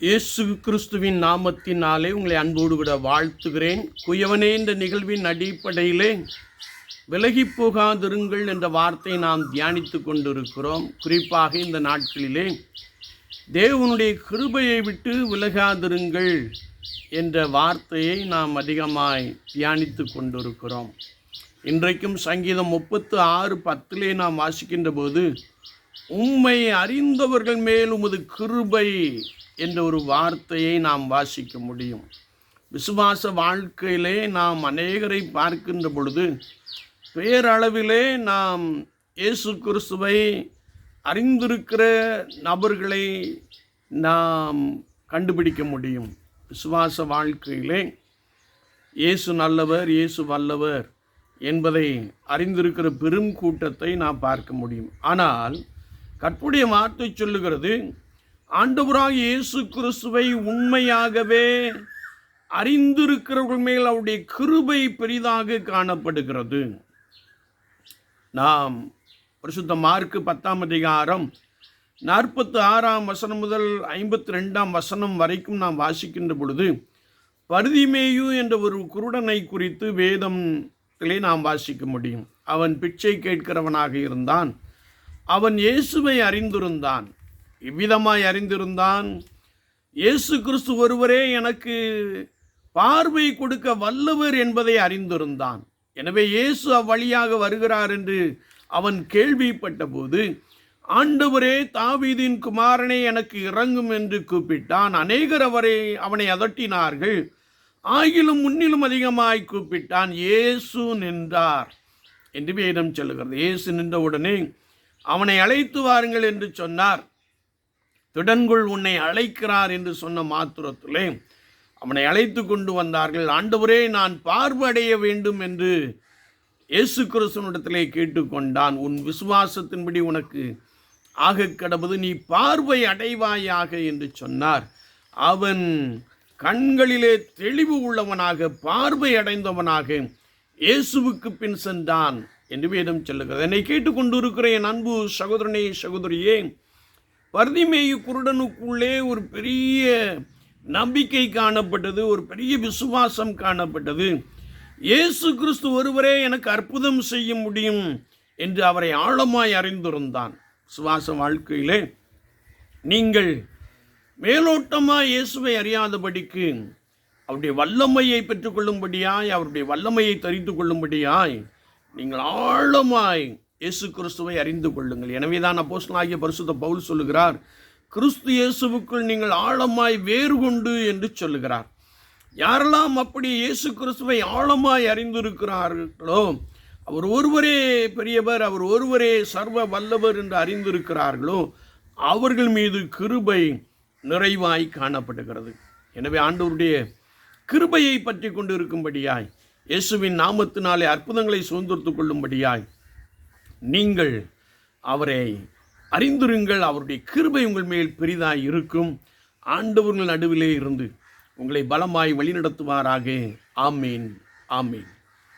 இயேசு கிறிஸ்துவின் நாமத்தினாலே உங்களை அன்போடு விட வாழ்த்துகிறேன். குயவனே இந்த நிகழ்வின் அடிப்படையிலே விலகி போகாதிருங்கள் என்ற வார்த்தை நாம் தியானித்து கொண்டிருக்கிறோம். குறிப்பாக இந்த நாட்களிலே தேவனுடைய கிருபையை விட்டு விலகாதிருங்கள் என்ற வார்த்தையை நாம் அதிகமாய் தியானித்து கொண்டிருக்கிறோம். இன்றைக்கும் சங்கீதம் முப்பத்து ஆறு பத்திலே நாம் வாசிக்கின்ற போது உம்மை அறிந்தவர்கள் மேல் உமது கிருபை என்ற ஒரு வார்த்தையை நாம் வாசிக்க முடியும். விசுவாச வாழ்க்கையிலே நாம் அநேகரை பார்க்கின்ற பொழுது பேரளவிலே நாம் இயேசு கிறிஸ்துவை அறிந்திருக்கிற நபர்களை நாம் கண்டுபிடிக்க முடியும். விசுவாச வாழ்க்கையிலே இயேசு நல்லவர் இயேசு வல்லவர் என்பதை அறிந்திருக்கிற பெரும் கூட்டத்தை நாம் பார்க்க முடியும். ஆனால் கற்புடைய வார்த்தை சொல்லுகிறது ஆண்டவராக இயேசு கிறிஸ்துவை உண்மையாகவே அறிந்திருக்கிறவர்கள் மேல் அவருடைய கிருபை பெரிதாக காணப்படுகிறது. நாம் பரிசுத்த மார்க்கு பத்தாம் அதிகாரம் நாற்பத்தி ஆறாம் வசனம் முதல் ஐம்பத்தி ரெண்டாம் வசனம் வரைக்கும் நாம் வாசிக்கின்ற பொழுது பருதிமேயு என்ற ஒரு குருடனை குறித்து வேதத்திலே நாம் வாசிக்க முடியும். அவன் பிச்சை கேட்கிறவனாக இருந்தான். அவன் இயேசுவை அறிந்திருந்தான். இவ்விதமாய் அறிந்திருந்தான். இயேசு கிறிஸ்து ஒருவரே எனக்கு பார்வை கொடுக்க வல்லவர் என்பதை அறிந்திருந்தான். எனவே இயேசு அவ்வழியாக வருகிறார் என்று அவன் கேள்விப்பட்ட போது ஆண்டவரே தாவீதின் குமாரனே எனக்கு இறங்கும் என்று கூப்பிட்டான். அநேகர் அவரை அவனை அதட்டினார்கள். ஆகிலும் முன்னிலும் அதிகமாய் கூப்பிட்டான். இயேசு நின்றார் என்று வேதம் சொல்லுகிறது. இயேசு நின்றவுடனே அவனை அழைத்து வாருங்கள் என்று சொன்னார். திடன்குள் உன்னை அழைக்கிறார் என்று சொன்ன மாத்திரத்திலே அவனை அழைத்து கொண்டு வந்தார்கள். ஆண்டவரே நான் பார்வையடைய வேண்டும் என்று இயேசு கிறிஸ்துவனிடத்திலே கேட்டுக்கொண்டான். உன் விசுவாசத்தின்படி உனக்கு ஆக கடவுது நீ பார்வை அடைவாயாக என்று சொன்னார். அவன் கண்களிலே தெளிவு உள்ளவனாக பார்வை அடைந்தவனாக இயேசுவுக்கு பின் சென்றான் என்று வேதம் சொல்லுகிறது. என்னை கேட்டுக்கொண்டு என் அன்பு சகோதரனே சகோதரியே பர்திமேயு குருடனுக்குள்ளே ஒரு பெரிய நம்பிக்கை காணப்பட்டது ஒரு பெரிய விசுவாசம் காணப்பட்டது. இயேசு கிறிஸ்து ஒருவரே எனக்கு அற்புதம் செய்ய முடியும் என்று அவரை ஆழமாய் அறிந்திருந்தான். சுவாச வாழ்க்கையிலே நீங்கள் மேலோட்டமாக இயேசுவை அறியாதபடிக்கு அவருடைய வல்லமையை பெற்றுக்கொள்ளும்படியாய் அவருடைய வல்லமையை தரித்து கொள்ளும்படியாய் நீங்கள் ஆழமாய் இயேசு கிறிஸ்துவை அறிந்து கொள்ளுங்கள். எனவே தான் அப்போஸ்தலனாகிய பரிசுத்த பவுல் சொல்லுகிறார் கிறிஸ்து இயேசுவுக்குள் நீங்கள் ஆழமாய் வேறு கொண்டு என்று சொல்லுகிறார். யாரெல்லாம் அப்படி இயேசு கிறிஸ்துவை ஆழமாய் அறிந்திருக்கிறார்களோ அவர் ஒருவரே பெரியவர் அவர் ஒருவரே சர்வ வல்லவர் என்று அறிந்திருக்கிறார்களோ அவர்கள் மீது கிருபை நிறைவாய் காணப்படுகிறது. எனவே ஆண்டவருடைய கிருபையை பற்றி கொண்டு இருக்கும்படியாய் இயேசுவின் நாமத்தினாலே அற்புதங்களை சுதந்திரத்துக் கொள்ளும்படியாய் நீங்கள் அவரை அறிந்துருங்கள் அவருடைய கிருபை உங்கள் மேல் பெரிதாய் இருக்கும். ஆண்டவர்கள் நடுவிலே இருந்து உங்களை பலமாய் வழிநடத்துவாராக. ஆமீன் ஆமீன்.